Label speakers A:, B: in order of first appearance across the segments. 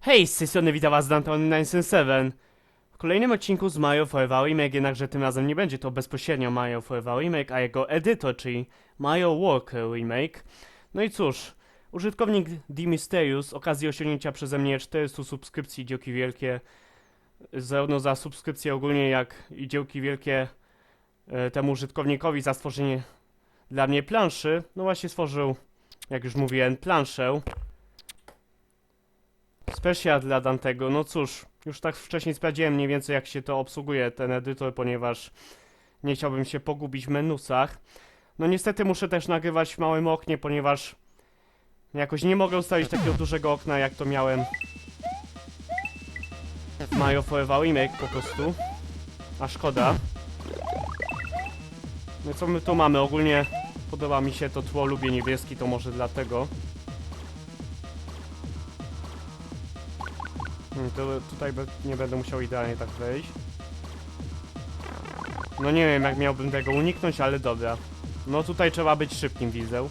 A: Hej, z tej strony witam was Danton 977. W kolejnym odcinku z Mario Forever Remake, jednakże tym razem nie będzie to bezpośrednio Mario Forever Remake, a jego edytor, czyli Mario Walker Remake. No i cóż, użytkownik The Mysterious, okazji osiągnięcia przeze mnie 400 subskrypcji, dzięki wielkie, zarówno za subskrypcję ogólnie, jak i dzięki wielkie e, temu użytkownikowi za stworzenie dla mnie planszy. No właśnie stworzył, jak już mówiłem, planszę. Specjal dla Dantego, no cóż, już tak wcześniej sprawdziłem mniej więcej jak się to obsługuje, ten edytor, ponieważ nie chciałbym się pogubić w menusach. No niestety muszę też nagrywać w małym oknie, ponieważ jakoś nie mogę ustawić takiego dużego okna jak to miałem w Mario Forever Remake po prostu. A szkoda. No co my tu mamy? Ogólnie podoba mi się to tło, lubię niebieski, to może dlatego. Hmm, to tutaj nie będę musiał idealnie tak wejść. No nie wiem jak miałbym tego uniknąć, ale dobra. No tutaj trzeba być szybkim, widzę.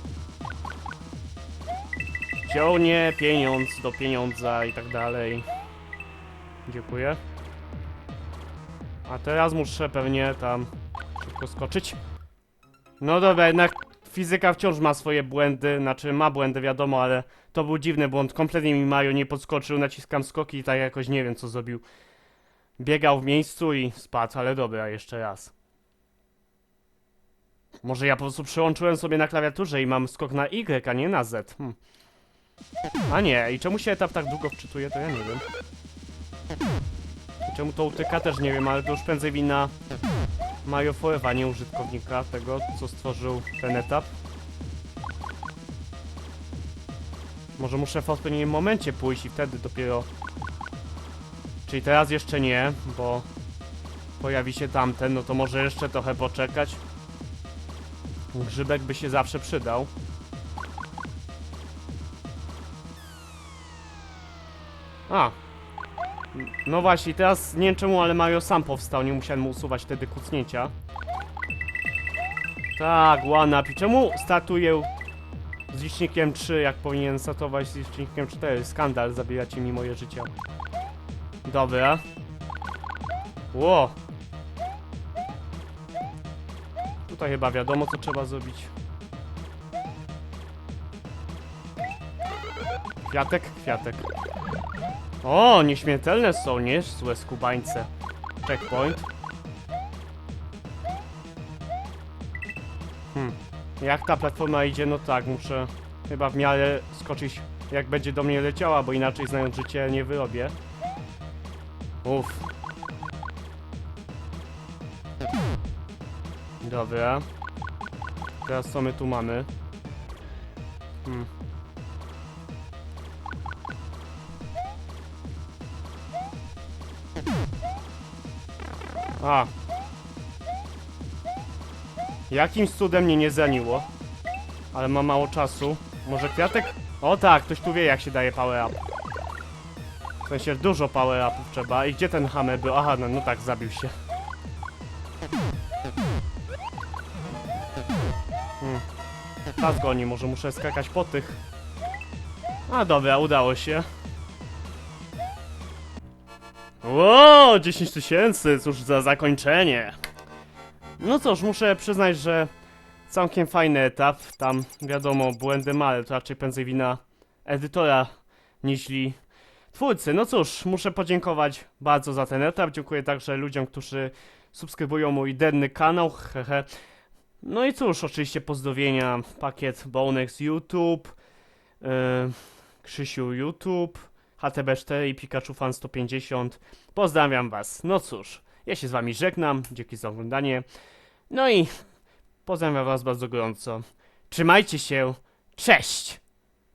A: Ciągnie pieniądz do pieniądza i tak dalej. Dziękuję. A teraz muszę pewnie tam szybko skoczyć. No dobra, jednak fizyka wciąż ma swoje błędy, znaczy ma błędy wiadomo, ale to był dziwny błąd. Kompletnie mi Mario nie podskoczył, naciskam skoki i tak jakoś nie wiem co zrobił. Biegał w miejscu i spadł, ale dobra, jeszcze raz. Może ja po prostu przełączyłem sobie na klawiaturze i mam skok na Y, a nie na Z. Hm. A nie, i czemu się etap tak długo wczytuje, to ja nie wiem. I czemu to utyka też nie wiem, ale to już prędzej wina Mario Forever, nie użytkownika tego, co stworzył ten etap. Może muszę w odpowiednim momencie pójść i wtedy dopiero... Czyli teraz jeszcze nie, bo pojawi się tamten, no to może jeszcze trochę poczekać. Grzybek by się zawsze przydał. A. No właśnie, teraz nie wiem czemu, ale Mario sam powstał, nie musiałem mu usuwać wtedy kucnięcia. Tak. I czemu startuję z licznikiem 3, jak powinien startować z licznikiem 4? Skandal, zabieracie mi moje życie. Dobra. Ło. Tutaj chyba wiadomo, co trzeba zrobić. Kwiatek, kwiatek. O, nieśmiertelne są, nie? Złe skubańce. Checkpoint. Hmm. Jak ta platforma idzie, no tak, muszę chyba w miarę skoczyć, jak będzie do mnie leciała, bo inaczej znając życie nie wyrobię. Uff. Dobra. Teraz co my tu mamy? Hmm. A. Jakimś cudem mnie nie zaniło. Ale ma mało czasu. Może kwiatek? O tak, ktoś tu wie jak się daje power up. W sensie dużo power upów trzeba. I gdzie ten hammer był? Aha, no, no tak, zabił się. Hmm. Czas goni, może muszę skakać po tych. A dobra, udało się. Ło, 10 tysięcy, cóż za zakończenie. No cóż, muszę przyznać, że całkiem fajny etap. Tam wiadomo, błędy ma, ale to raczej prędzej wina edytora niźli twórcy. No cóż, muszę podziękować bardzo za ten etap. Dziękuję także ludziom, którzy subskrybują mój denny kanał. Hehe. No i cóż, oczywiście pozdrowienia, pakiet Bonex YouTube, yy, Krzysiu YouTube, HTB4 i Pikachu Fan 150. Pozdrawiam was. No cóż, ja się z wami żegnam. Dzięki za oglądanie. No i pozdrawiam was bardzo gorąco. Trzymajcie się. Cześć!